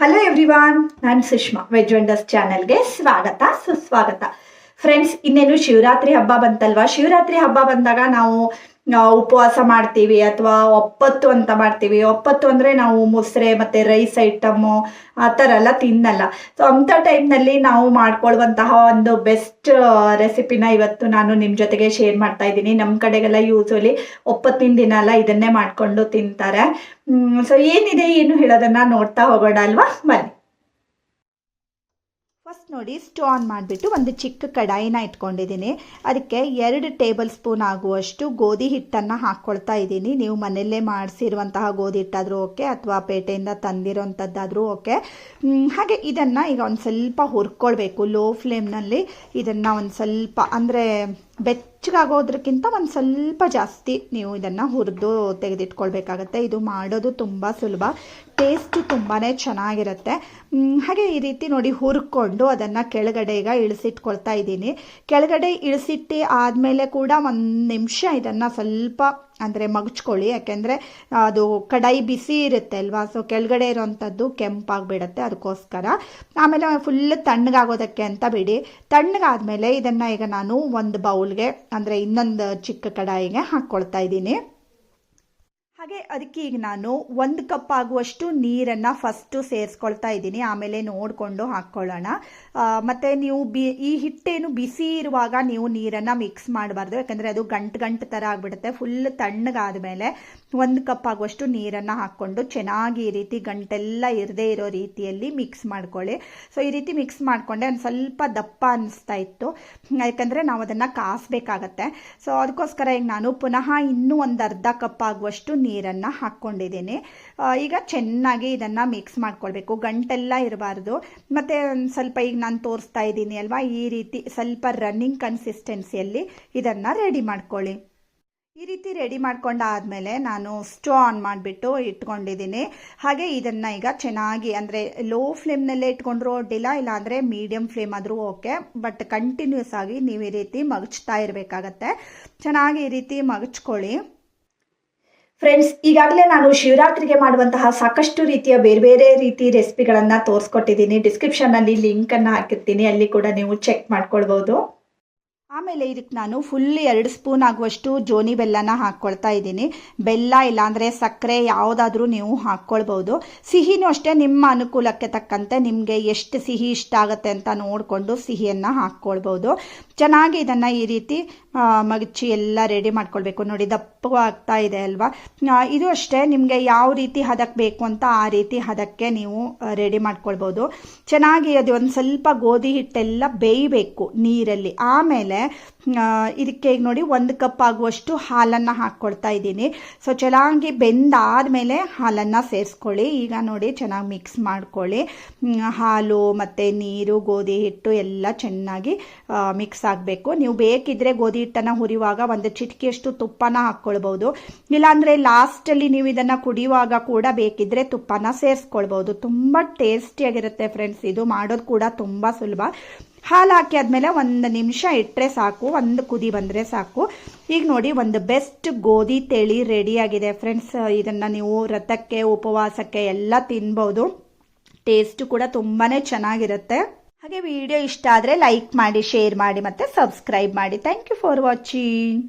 Hello everyone ನಾನು Sushma veg wonders ಚಾನೆಲ್ಗೆ ಸ್ವಾಗತ, ಸುಸ್ವಾಗತ. ಫ್ರೆಂಡ್ಸ್ ಇನ್ನೇನು ಶಿವರಾತ್ರಿ ಹಬ್ಬ ಬಂತಲ್ವಾ? ಶಿವರಾತ್ರಿ ಹಬ್ಬ ಬಂದಾಗ ನಾವು ಉಪವಾಸ ಮಾಡ್ತೀವಿ ಅಥವಾ ಒಪ್ಪತ್ತು ಅಂತ ಮಾಡ್ತೀವಿ. ಒಪ್ಪತ್ತು ಅಂದರೆ ನಾವು ಮೊಸರೆ ಮತ್ತು ರೈಸ್ ಐಟಮ್ಮು ಆ ಥರ ಎಲ್ಲ ತಿನ್ನಲ್ಲ. ಸೊ ಅಂಥ ಟೈಮ್ನಲ್ಲಿ ನಾವು ಮಾಡ್ಕೊಳ್ಳುವಂತಹ ಒಂದು ಬೆಸ್ಟ್ ರೆಸಿಪಿನ ಇವತ್ತು ನಾನು ನಿಮ್ಮ ಜೊತೆಗೆ ಶೇರ್ ಮಾಡ್ತಾ ಇದ್ದೀನಿ. ನಮ್ಮ ಕಡೆಗೆಲ್ಲ ಯೂಸ್ವಲಿ ಒಪ್ಪತ್ತಿನ ದಿನ ಎಲ್ಲ ಇದನ್ನೇ ಮಾಡಿಕೊಂಡು ತಿಂತಾರೆ. ಸೊ ಏನಿದೆ ಏನು ಹೇಳೋದನ್ನ ನೋಡ್ತಾ ಹೋಗೋಣ ಅಲ್ವಾ? ಬನ್ನಿ. ಫಸ್ಟ್ ನೋಡಿ ಸ್ಟವ್ ಆನ್ ಮಾಡಿಬಿಟ್ಟು ಒಂದು ಚಿಕ್ಕ ಕಡಾಯಿನ ಇಟ್ಕೊಂಡಿದ್ದೀನಿ. ಅದಕ್ಕೆ ಎರಡು ಟೇಬಲ್ ಸ್ಪೂನ್ ಆಗುವಷ್ಟು ಗೋಧಿ ಹಿಟ್ಟನ್ನು ಹಾಕ್ಕೊಳ್ತಾ ಇದ್ದೀನಿ. ನೀವು ಮನೆಯಲ್ಲೇ ಮಾಡಿಸಿರುವಂತಹ ಗೋಧಿ ಹಿಟ್ಟಾದರೂ ಓಕೆ ಅಥವಾ ಪೇಟೆಯಿಂದ ತಂದಿರೋಂಥದ್ದಾದರೂ ಓಕೆ ಹಾಗೆ ಇದನ್ನು ಈಗ ಒಂದು ಸ್ವಲ್ಪ ಹುರ್ಕೊಳ್ಬೇಕು. ಲೋ ಫ್ಲೇಮ್ನಲ್ಲಿ ಇದನ್ನು ಒಂದು ಸ್ವಲ್ಪ, ಅಂದರೆ ಬೆಚ್ಚಗಾಗೋದ್ರಕ್ಕಿಂತ ಒಂದು ಸ್ವಲ್ಪ ಜಾಸ್ತಿ ನೀವು ಇದನ್ನು ಹುರಿದು ತೆಗೆದಿಟ್ಕೊಳ್ಬೇಕಾಗತ್ತೆ. ಇದು ಮಾಡೋದು ತುಂಬ ಸುಲಭ. ಟೇಸ್ಟು ತುಂಬಾ ಚೆನ್ನಾಗಿರುತ್ತೆ. ಹಾಗೆ ಈ ರೀತಿ ನೋಡಿ ಹುರ್ಕೊಂಡು ಅದನ್ನು ಕೆಳಗಡೆ ಈಗ ಇಳಿಸಿಟ್ಕೊಳ್ತಾ ಇದ್ದೀನಿ. ಕೆಳಗಡೆ ಇಳಿಸಿಟ್ಟು ಆದಮೇಲೆ ಕೂಡ ಒಂದು ನಿಮಿಷ ಇದನ್ನು ಸ್ವಲ್ಪ ಅಂದರೆ ಮಗಚ್ಕೊಳ್ಳಿ, ಯಾಕೆಂದರೆ ಅದು ಕಡಾಯಿ ಬಿಸಿ ಇರುತ್ತೆ ಅಲ್ವಾ? ಸೊ ಕೆಳಗಡೆ ಇರೋವಂಥದ್ದು ಕೆಂಪಾಗಿಬಿಡತ್ತೆ ಅದಕ್ಕೋಸ್ಕರ. ಆಮೇಲೆ ಫುಲ್ ತಣ್ಣಗಾಗೋದಕ್ಕೆ ಅಂತ ಬಿಡಿ. ತಣ್ಣಗಾದ್ಮೇಲೆ ಇದನ್ನು ಈಗ ನಾನು ಒಂದು ಬೌಲ್ಗೆ, ಅಂದರೆ ಇನ್ನೊಂದು ಚಿಕ್ಕ ಕಡಾಯಿಗೆ ಹಾಕ್ಕೊಳ್ತಾ ಇದ್ದೀನಿ. ಹಾಗೆ ಅದಕ್ಕೆ ಈಗ ನಾನು ಒಂದು ಕಪ್ ಆಗುವಷ್ಟು ನೀರನ್ನು ಫಸ್ಟು ಸೇರಿಸ್ಕೊಳ್ತಾ ಇದ್ದೀನಿ. ಆಮೇಲೆ ನೋಡಿಕೊಂಡು ಹಾಕ್ಕೊಳ್ಳೋಣ. ಮತ್ತು ನೀವು ಬಿ, ಈ ಹಿಟ್ಟೇನು ಬಿಸಿ ಇರುವಾಗ ನೀವು ನೀರನ್ನು ಮಿಕ್ಸ್ ಮಾಡಬಾರ್ದು. ಯಾಕಂದರೆ ಅದು ಗಂಟು ಗಂಟು ಥರ ಆಗಿಬಿಡುತ್ತೆ. ಫುಲ್ ತಣ್ಣಗಾದ ಮೇಲೆ ಒಂದು ಕಪ್ ಆಗುವಷ್ಟು ನೀರನ್ನು ಹಾಕ್ಕೊಂಡು ಚೆನ್ನಾಗಿ ಈ ರೀತಿ ಗಂಟೆಲ್ಲ ಇರದೇ ಇರೋ ರೀತಿಯಲ್ಲಿ ಮಿಕ್ಸ್ ಮಾಡ್ಕೊಳ್ಳಿ. ಸೊ ಈ ರೀತಿ ಮಿಕ್ಸ್ ಮಾಡಿಕೊಂಡೆ ಒಂದು ಸ್ವಲ್ಪ ದಪ್ಪ ಅನ್ನಿಸ್ತಾ ಇತ್ತು. ಯಾಕಂದರೆ ನಾವು ಅದನ್ನು ಕಾಸಬೇಕಾಗತ್ತೆ. ಸೊ ಅದಕ್ಕೋಸ್ಕರ ಈಗ ನಾನು ಪುನಃ ಇನ್ನೂ ಒಂದು ಅರ್ಧ ಕಪ್ ಆಗುವಷ್ಟು ನೀರನ್ನು ಹಾಕ್ಕೊಂಡಿದ್ದೀನಿ ಈಗ ಚೆನ್ನಾಗಿ ಇದನ್ನು ಮಿಕ್ಸ್ ಮಾಡ್ಕೊಳ್ಬೇಕು. ಗಂಟೆಲ್ಲ ಇರಬಾರ್ದು. ಮತ್ತು ಸ್ವಲ್ಪ ಈಗ ನಾನು ತೋರಿಸ್ತಾ ಇದ್ದೀನಿ ಅಲ್ವಾ? ಈ ರೀತಿ ಸ್ವಲ್ಪ ರನ್ನಿಂಗ್ ಕನ್ಸಿಸ್ಟೆನ್ಸಿಯಲ್ಲಿ ಇದನ್ನು ರೆಡಿ ಮಾಡ್ಕೊಳ್ಳಿ. ಈ ರೀತಿ ರೆಡಿ ಮಾಡ್ಕೊಂಡಾದಮೇಲೆ ನಾನು ಸ್ಟವ್ ಆನ್ ಮಾಡಿಬಿಟ್ಟು ಇಟ್ಕೊಂಡಿದ್ದೀನಿ. ಹಾಗೆ ಇದನ್ನು ಈಗ ಚೆನ್ನಾಗಿ ಅಂದರೆ ಲೋ ಫ್ಲೇಮ್ನಲ್ಲೇ ಇಟ್ಕೊಂಡ್ರೂ ಅಡ್ಡಿಲ್ಲ ಇಲ್ಲಾಂದರೆ ಮೀಡಿಯಮ್ ಫ್ಲೇಮ್ ಆದರೂ ಓಕೆ ಬಟ್ ಕಂಟಿನ್ಯೂಸ್ ಆಗಿ ನೀವು ಈ ರೀತಿ ಮಗಚ್ತಾ ಇರಬೇಕಾಗತ್ತೆ. ಚೆನ್ನಾಗಿ ಈ ರೀತಿ ಮಗಚ್ಕೊಳ್ಳಿ. ಫ್ರೆಂಡ್ಸ್ ಈಗಾಗಲೇ ನಾನು ಶಿವರಾತ್ರಿಗೆ ಮಾಡುವಂತಹ ಸಾಕಷ್ಟು ರೀತಿಯ ಬೇರೆ ಬೇರೆ ರೀತಿ ರೆಸಿಪಿಗಳನ್ನು ತೋರಿಸ್ಕೊಟ್ಟಿದ್ದೀನಿ. ಡಿಸ್ಕ್ರಿಪ್ಷನ್ನಲ್ಲಿ ಲಿಂಕನ್ನು ಹಾಕಿರ್ತೀನಿ. ಅಲ್ಲಿ ಕೂಡ ನೀವು ಚೆಕ್ ಮಾಡ್ಕೊಳ್ಬೋದು. ಆಮೇಲೆ ಇದಕ್ಕೆ ನಾನು ಫುಲ್ ಎರಡು ಸ್ಪೂನ್ ಆಗುವಷ್ಟು ಜೋನಿ ಬೆಲ್ಲನ ಹಾಕ್ಕೊಳ್ತಾ ಇದ್ದೀನಿ. ಬೆಲ್ಲ ಇಲ್ಲಾಂದರೆ ಸಕ್ಕರೆ ಯಾವುದಾದ್ರೂ ನೀವು ಹಾಕ್ಕೊಳ್ಬೋದು ಸಿಹಿನೂ ಅಷ್ಟೇ, ನಿಮ್ಮ ಅನುಕೂಲಕ್ಕೆ ತಕ್ಕಂತೆ ನಿಮಗೆ ಎಷ್ಟು ಸಿಹಿ ಇಷ್ಟ ಆಗುತ್ತೆ ಅಂತ ನೋಡಿಕೊಂಡು ಸಿಹಿಯನ್ನು ಹಾಕ್ಕೊಳ್ಬೋದು ಚೆನ್ನಾಗಿ ಇದನ್ನು ಈ ರೀತಿ ಮಗಚಿ ಎಲ್ಲ ರೆಡಿ ಮಾಡ್ಕೊಳ್ಬೇಕು. ನೋಡಿ ದಪ್ಪಗೂ ಆಗ್ತಾ ಇದೆ ಅಲ್ವಾ? ಇದು ಅಷ್ಟೇ, ನಿಮಗೆ ಯಾವ ರೀತಿ ಹದಕ್ಕೆ ಬೇಕು ಅಂತ ಆ ರೀತಿ ಹದಕ್ಕೆ ನೀವು ರೆಡಿ ಮಾಡ್ಕೊಳ್ಬೋದು. ಚೆನ್ನಾಗಿ ಅದು ಒಂದು ಸ್ವಲ್ಪ ಗೋಧಿ ಹಿಟ್ಟೆಲ್ಲ ಬೇಯಬೇಕು ನೀರಲ್ಲಿ. ಆಮೇಲೆ ಇದಕ್ಕೆ ಈಗ ನೋಡಿ ಒಂದು ಕಪ್ ಆಗುವಷ್ಟು ಹಾಲನ್ನು ಹಾಕ್ಕೊಳ್ತಾ ಇದ್ದೀನಿ. ಸೊ ಚೆನ್ನಾಗಿ ಬೆಂದಾದಮೇಲೆ ಹಾಲನ್ನು ಸೇರಿಸ್ಕೊಳ್ಳಿ. ಈಗ ನೋಡಿ ಚೆನ್ನಾಗಿ ಮಿಕ್ಸ್ ಮಾಡ್ಕೊಳ್ಳಿ. ಹಾಲು ಮತ್ತು ನೀರು, ಗೋಧಿ ಹಿಟ್ಟು ಎಲ್ಲ ಚೆನ್ನಾಗಿ ಮಿಕ್ಸ್ ಆಗಬೇಕು. ನೀವು ಬೇಕಿದ್ರೆ ಗೋಧಿ ಹಿಟ್ಟನ್ನು ಹುರಿಯುವಾಗ ಒಂದು ಚಿಟಕಿಯಷ್ಟು ತುಪ್ಪನ ಹಾಕ್ಕೊಳ್ಬೋದು ಇಲ್ಲಾಂದರೆ ಲಾಸ್ಟಲ್ಲಿ ನೀವು ಇದನ್ನು ಕುಡಿಯುವಾಗ ಕೂಡ ಬೇಕಿದ್ರೆ ತುಪ್ಪನ ಸೇರಿಸ್ಕೊಳ್ಬೋದು ತುಂಬ ಟೇಸ್ಟಿಯಾಗಿರುತ್ತೆ ಫ್ರೆಂಡ್ಸ್ ಇದು ಮಾಡೋದು ಕೂಡ ತುಂಬ ಸುಲಭ. ಹಾಲು ಹಾಕಿ ಆದಮೇಲೆ ಒಂದು ನಿಮಿಷ ಇಟ್ಟರೆ ಸಾಕು, ಒಂದು ಕುದಿ ಬಂದರೆ ಸಾಕು. ಈಗ ನೋಡಿ, ಒಂದು ಬೆಸ್ಟ್ ಗೋಧಿ ತೆಳಿ ರೆಡಿಯಾಗಿದೆ ಫ್ರೆಂಡ್ಸ್ ಇದನ್ನು ನೀವು ವ್ರತಕ್ಕೆ ಉಪವಾಸಕ್ಕೆ ಎಲ್ಲ ತಿನ್ಬೋದು. ಟೇಸ್ಟು ಕೂಡ ತುಂಬಾ ಚೆನ್ನಾಗಿರುತ್ತೆ. ಹಾಗೆ ವಿಡಿಯೋ ಇಷ್ಟ ಆದರೆ ಲೈಕ್ ಮಾಡಿ ಶೇರ್ ಮಾಡಿ ಮತ್ತು ಸಬ್ಸ್ಕ್ರೈಬ್ ಮಾಡಿ. Thank you for watching